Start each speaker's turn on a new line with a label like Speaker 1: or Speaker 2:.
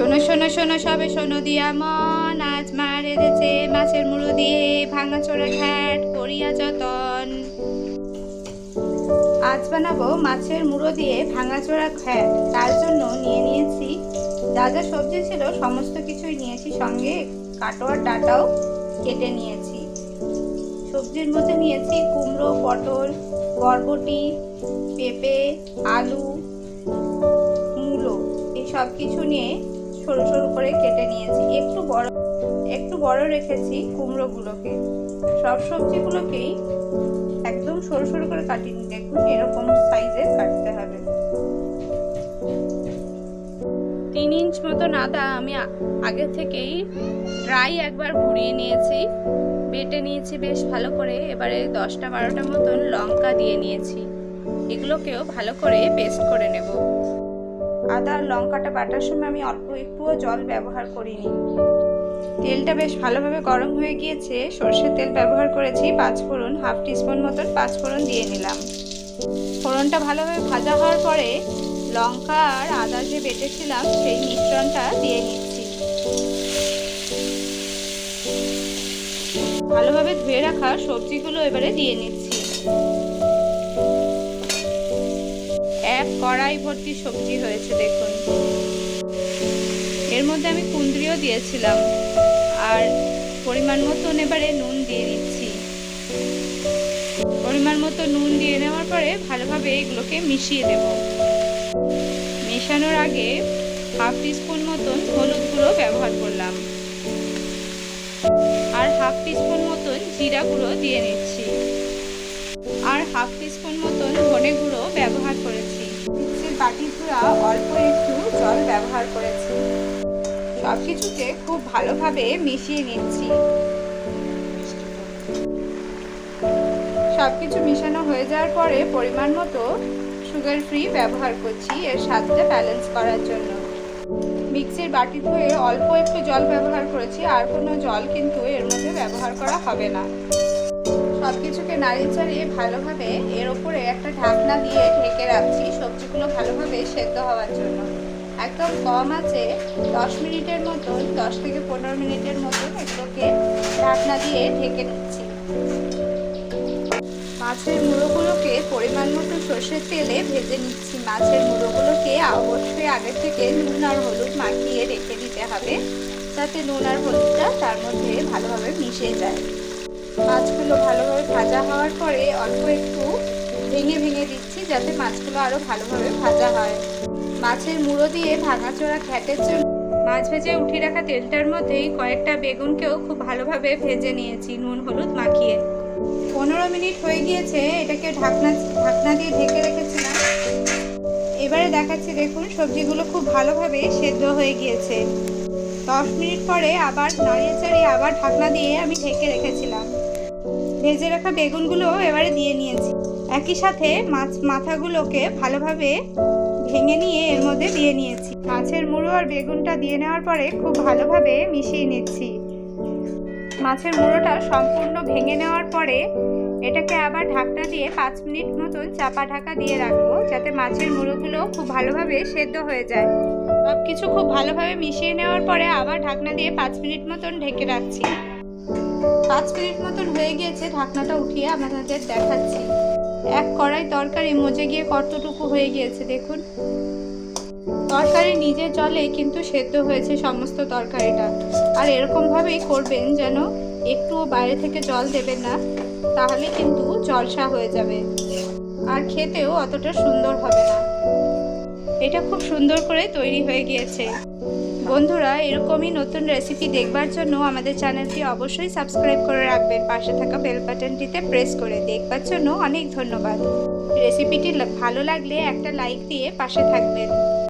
Speaker 1: শোনো শোনো শোনো, সবে শোনো দিয়া মন, আজ মা রেঁধেছে মাছের মুড়ো দিয়ে ভাঙা চোরা ঘ্যাট করিয়া যতন। আজ বানাবো মাছের মুড়ো দিয়ে ভাঙা চোরা ঘ্যাট, তার জন্য নিয়ে নিয়েছি। যা যা সবজি ছিল, সমস্ত কিছুই নিয়েছি, সঙ্গে কাটোয়ার ডাটাও কেটে নিয়েছি। সবজির মধ্যে নিয়েছি কুমড়ো, পটল, বরবটি, পেঁপে, আলু, মূলো, এই সব কিছু নিয়ে সরু সরু করে কেটে নিয়েছি। একটু বড় একটু বড় রেখেছি কুমড়োগুলোকে। সব সবজিগুলোকেই একদম সরু সরু করে কাটিয়ে দেখুন এরকম সাইজের কাটতে হবে। তিন ইঞ্চ মতন আদা আমি আগে থেকেই ড্রাই একবার ঘুরিয়ে নিয়েছি। বেটে নিয়েছি বেশ ভালো করে। এবারে দশটা বারোটা মতন লঙ্কা দিয়ে নিয়েছি। এগুলোকেও ভালো করে পেস্ট করে নেব। আদা লঙ্কাটা বাটার সময় আমি অল্প একটুও জল ব্যবহার করিনি। তেলটা বেশ ভালোভাবে গরম হয়ে গিয়েছে। সর্ষের তেল ব্যবহার করেছি পাঁচ ফোড়ন, হাফ টিস্পুন মতন পাঁচ ফোড়ন দিয়ে নিলাম। ফোড়নটা ভালোভাবে ভাজা হওয়ার পরে লঙ্কা আর আদা যে বেটেছিলাম, সেই মিশ্রণটা দিয়ে নিচ্ছি। ভালোভাবে ধুয়ে রাখা সবজিগুলো এবারে দিয়ে নিচ্ছি। কড়াই ভর্তি সবজি হয়েছে, দেখুন। এর মধ্যে আমি কুন্দ্রিও দিয়েছিলাম, আর পরিমাণ মতন এবারে নুন দিয়ে দিচ্ছি। পরিমাণ মতো নুন দিয়ে নেওয়ার পরে ভালোভাবে এগুলোকে মিশিয়ে দেব। মেশানোর আগে হাফ টিস্পুন মতন হলুদ গুঁড়ো ব্যবহার করলাম। আর হাফ টিস্পুন মতন জিরা গুঁড়ো দিয়ে নিচ্ছি। আর হাফ টিস্পুন মতন ধনে গুঁড়ো ব্যবহার করেছি। মিক্সির বাটি ধুয়া অল্প একটু জল ব্যবহার করেছি। সব কিছুকে খুব ভালোভাবে মিশিয়ে নিচ্ছি। সব কিছু মিশানো হয়ে যাওয়ার পরে পরিমাণ মতো সুগার ফ্রি ব্যবহার করছি এর স্বাদটা ব্যালেন্স করার জন্য। মিক্সির বাটি ধুয়ে অল্প একটু জল ব্যবহার করেছি, আর কোনো জল কিন্তু এর মধ্যে ব্যবহার করা হবে না। সব কিছুকে নাড়িয়ে চাড়িয়ে ভালোভাবে এর ওপরে একটা ঢাকনা দিয়ে ঢেকে রাখছি সবজিগুলো ভালোভাবে সেদ্ধ হওয়ার জন্য। একদম কম আছে, দশ মিনিটের মতন, দশ থেকে পনেরো মিনিটের মতন এগুলোকে ঢাকনা দিয়ে ঢেকে নিচ্ছি। মাছের মুড়োগুলোকে পরিমাণ মতো সর্ষের তেলে ভেজে নিচ্ছি। মাছের মুড়োগুলোকে অবশ্যই আগে থেকে নুন আর হলুদ মাখিয়ে রেখে দিতে হবে, যাতে নুন আর হলুদটা তার মধ্যে ভালোভাবে মিশে যায়। মাছগুলো ভালোভাবে ভাজা হওয়ার পরে অল্প একটু ভেঙে ভেঙে দিচ্ছি যাতে মাছগুলো আরও ভালোভাবে ভাজা হয়। মাছের মুড়ো দিয়ে ভাঙাচোরা ঘ্যাটের জন্য মাছ ভেজে উঠিয়ে রাখা তেলটার মধ্যেই কয়েকটা বেগুনকেও খুব ভালোভাবে ভেজে নিয়েছি, নুন, হলুদ মাখিয়ে। পনেরো মিনিট হয়ে গিয়েছে, এটাকে ঢাকনা ঢাকনা দিয়ে ঢেকে রেখেছিলাম। এবারে দেখাচ্ছি, দেখুন, সবজিগুলো খুব ভালোভাবে সেদ্ধ হয়ে গিয়েছে। দশ মিনিট পরে আবার নাড়িয়ে চাড়িয়ে আবার ঢাকনা দিয়ে আমি ঢেকে রেখেছিলাম। ভেজে রাখা বেগুনগুলো এবারে দিয়ে নিয়েছি। একই সাথে মাছ, মাথাগুলোকে ভালোভাবে ভেঙে নিয়ে এর মধ্যে দিয়ে নিয়েছি। মাছের মুড়ো আর বেগুনটা দিয়ে নেওয়ার পরে খুব ভালোভাবে মিশিয়ে নিচ্ছি। মাছের মুড়োটা সম্পূর্ণ ভেঙে নেওয়ার পরে এটাকে আবার ঢাকনা দিয়ে পাঁচ মিনিট মতন চাপা ঢাকা দিয়ে রাখব, যাতে মাছের মুড়োগুলো খুব ভালোভাবে সেদ্ধ হয়ে যায়। সব কিছু খুব ভালোভাবে মিশিয়ে নেওয়ার পরে আবার ঢাকনা দিয়ে পাঁচ মিনিট মতন ঢেকে রাখছি। পাঁচ মিনিট মতন হয়ে গিয়েছে, ঢাকনাটা উঠিয়ে আপনাদের দেখাচ্ছি। এক কড়াই তরকারি মজে গিয়ে কতটুকু হয়ে গিয়েছে, দেখুন। তরকারি নিজের জলে কিন্তু সেদ্ধ হয়েছে সমস্ত তরকারিটা। আর এরকমভাবেই করবেন যেন একটুও বাইরে থেকে জল দেবেন না, তাহলে কিন্তু জলসা হয়ে যাবে। আর খেতেও অতটা সুন্দর হবে না। এটা খুব সুন্দর করে তৈরি হয়ে গিয়েছে। বন্ধুরা, এরকমই নতুন রেসিপি দেখবার জন্য আমাদের চ্যানেলটি অবশ্যই সাবস্ক্রাইব করে রাখবেন। পাশে থাকা বেল বাটনটিতে প্রেস করে দেখবার জন্য অনেক ধন্যবাদ। রেসিপিটি ভালো লাগলে একটা লাইক দিয়ে পাশে থাকবেন।